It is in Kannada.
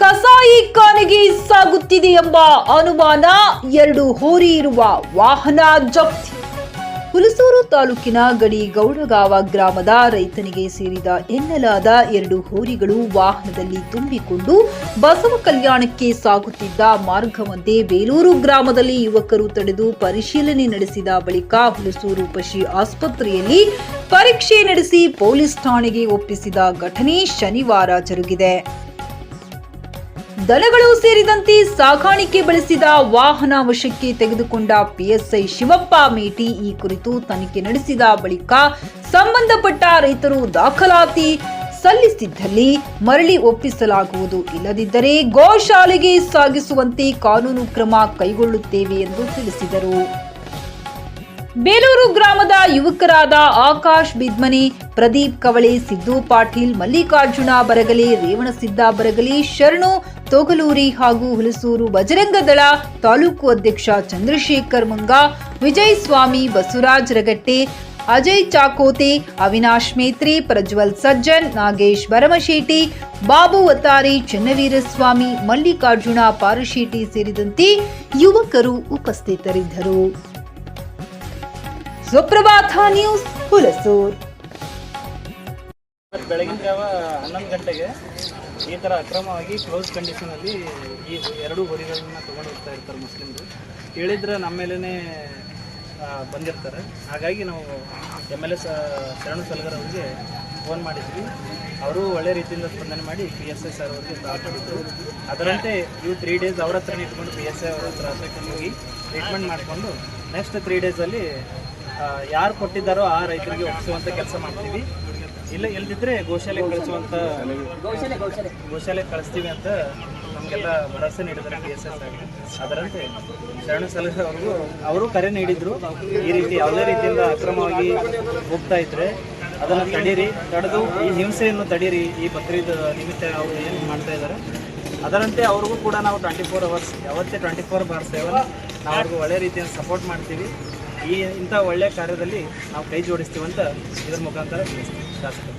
ಕಸಾಯಿ ಖಾನೆಗೆ ಸಾಗುತ್ತಿದೆ ಎಂಬ ಅನುಮಾನ ಎರಡು ಹೋರಿ ಇರುವ ವಾಹನ ಜಪ್ತಿ. ಹುಲಸೂರು ತಾಲೂಕಿನ ಗಡಿ ಗೌಡಗಾವ ಗ್ರಾಮದ ರೈತನಿಗೆ ಸೇರಿದ ಎನ್ನಲಾದ ಎರಡು ಹೋರಿಗಳು ವಾಹನದಲ್ಲಿ ತುಂಬಿಕೊಂಡು ಬಸವ ಕಲ್ಯಾಣಕ್ಕೆ ಸಾಗುತ್ತಿದ್ದ ಮಾರ್ಗವಂತೆ ಬೇಲೂರು ಗ್ರಾಮದಲ್ಲಿ ಯುವಕರು ತಡೆದು ಪರಿಶೀಲನೆ ನಡೆಸಿದ ಬಳಿಕ ಹುಲಸೂರು ಪಶು ಆಸ್ಪತ್ರೆಯಲ್ಲಿ ಪರೀಕ್ಷೆ ನಡೆಸಿ ಪೊಲೀಸ್ ಠಾಣೆಗೆ ಒಪ್ಪಿಸಿದ ಘಟನೆ ಶನಿವಾರ ಜರುಗಿದೆ. ದನಗಳು ಸೇರಿದಂತೆ ಸಾಗಾಣಿಕೆ ಬಳಸಿದ ವಾಹನ ವಶಕ್ಕೆ ತೆಗೆದುಕೊಂಡ ಪಿಎಸ್ಐ ಶಿವಪ್ಪ ಮೇಟಿ ಈ ಕುರಿತು ತನಿಖೆ ನಡೆಸಿದ ಬಳಿಕ ಸಂಬಂಧಪಟ್ಟ ರೈತರು ದಾಖಲಾತಿ ಸಲ್ಲಿಸಿದ್ದಲ್ಲಿ ಮರಳಿ ಒಪ್ಪಿಸಲಾಗುವುದು ಇಲ್ಲದಿದ್ದರೆ ಗೋಶಾಲೆಗೆ ಸಾಗಿಸುವಂತೆ ಕಾನೂನು ಕ್ರಮ ಕೈಗೊಳ್ಳುತ್ತೇವೆ ಎಂದು ತಿಳಿಸಿದರು. ಬೇಲೂರು ಗ್ರಾಮದ ಯುವಕರಾದ ಆಕಾಶ್ ಬಿದ್ಮನಿ, ಪ್ರದೀಪ್ ಕವಳೆ, ಸಿದ್ದು ಪಾಟೀಲ್, ಮಲ್ಲಿಕಾರ್ಜುನ ಬರಗಲಿ ರೇವಣಸಿದ್ದ ಬರಗಲಿ, ಶರಣು ತೋಗಲೂರಿ ಹಾಗೂ ಹುಲಸೂರು ಬಜರಂಗ ದಳ ತಾಲೂಕು ಅಧ್ಯಕ್ಷ ಚಂದ್ರಶೇಖರ್ ಮುಂಗ ವಿಜಯ್ ಸ್ವಾಮಿ ಬಸವರಾಜ್ ರಗಟ್ಟೆ, ಅಜಯ್ ಚಾಕೋತೆ, ಅವಿನಾಶ್ ಮೇತ್ರಿ, ಪ್ರಜ್ವಲ್ ಸಜ್ಜನ್, ನಾಗೇಶ್ ಭರಮಶೇಟಿ ಬಾಬು ಒತ್ತಾರಿ, ಚನ್ನವೀರಸ್ವಾಮಿ, ಮಲ್ಲಿಕಾರ್ಜುನ ಪಾರುಶೇಟಿ ಸೇರಿದಂತೆ ಯುವಕರು ಉಪಸ್ಥಿತರಿದ್ದರು. ಸುಪ್ರಭಾತ ನ್ಯೂಸ್ ಹುಲಸೂರ್. ಬೆಳಗಿನ ಜಾವ ಹನ್ನೊಂದು ಗಂಟೆಗೆ ಈ ಥರ ಅಕ್ರಮವಾಗಿ ಕ್ಲೋಸ್ ಕಂಡೀಷನಲ್ಲಿ ಈ ಎರಡು ಹೊರಿಗಳನ್ನ ತೊಗೊಂಡು ಹೋಗ್ತಾ ಇರ್ತಾರೆ ಮುಸ್ಲಿಮ್ರು. ಕೇಳಿದ್ರೆ ನಮ್ಮ ಮೇಲೇ ಬಂದಿರ್ತಾರೆ. ಹಾಗಾಗಿ ನಾವು ಎಂ ಎಲ್ ಎಸ್ ಶರಣು ಸಲಗರ್ ಅವರಿಗೆ ಫೋನ್ ಮಾಡಿದ್ವಿ. ಅವರು ಒಳ್ಳೆ ರೀತಿಯಿಂದ ಸ್ಪಂದನೆ ಮಾಡಿ ಪಿ ಎಸ್ ಐ ಸರ್ ಅವರಿಗೆ ಮಾತಾಡಿದ್ರು ಅದರಂತೆ ಇವು ತ್ರೀ ಡೇಸ್ ಅವ್ರ ಹತ್ರನೇ ಇಟ್ಕೊಂಡು ಪಿ ಎಸ್ ಐ ಅವ್ರ ಹತ್ರ ಹೋಗಿ ಟ್ರೀಟ್ಮೆಂಟ್ ಮಾಡಿಕೊಂಡು ನೆಕ್ಸ್ಟ್ ತ್ರೀ ಡೇಸಲ್ಲಿ ಯಾರು ಕೊಟ್ಟಿದ್ದಾರೋ ಆ ರೈತರಿಗೆ ಒಪ್ಪಿಸುವಂಥ ಕೆಲಸ ಮಾಡ್ತೀವಿ. ಇಲ್ಲ ಇಲ್ದಿದ್ರೆ ಗೋಶಾಲೆ ಕಳಿಸುವಂತ ಗೋಶಾಲೆ ಕಳಿಸ್ತೀವಿ ಅಂತ ನಮಗೆಲ್ಲ ಭರವಸೆ ನೀಡಿದ್ದಾರೆ ಡಿ ಎಸ್ ಎಸ್ ಆಗಿ. ಅದರಂತೆ ಶರಣ ಸಲಹೆ ಅವ್ರಿಗೂ ಅವರು ಕರೆ ನೀಡಿದ್ರು. ಈ ರೀತಿ ಯಾವುದೇ ರೀತಿಯಿಂದ ಅಕ್ರಮವಾಗಿ ಹೋಗ್ತಾ ಇದ್ರೆ ಅದನ್ನು ತಡೀರಿ. ತಡೆದು ಈ ಹಿಂಸೆಯನ್ನು ತಡೀರಿ. ಈ ಬಕ್ರೀದ್ ನಿಮಿತ್ತ ಅವರು ಏನು ಮಾಡ್ತಾ ಇದ್ದಾರೆ ಅದರಂತೆ ಅವ್ರಿಗೂ ಕೂಡ ನಾವು ಟ್ವೆಂಟಿ ಫೋರ್ ಅವರ್ಸ್ ಯಾವತ್ತೇ ಟ್ವೆಂಟಿ ಫೋರ್ ಬಾರ್ ಸೆವೆನ್ ನಾವು ಅವ್ರಿಗೂ ಒಳ್ಳೆ ರೀತಿಯಿಂದ ಸಪೋರ್ಟ್ ಮಾಡ್ತೀವಿ. ಈ ಇಂಥ ಒಳ್ಳೆಯ ಕಾರ್ಯದಲ್ಲಿ ನಾವು ಕೈ ಜೋಡಿಸ್ತೀವಂತ ಇದರ ಮುಖಾಂತರ ತಿಳಿಸ್ತೀವಿ. ಶಾಸಕರು.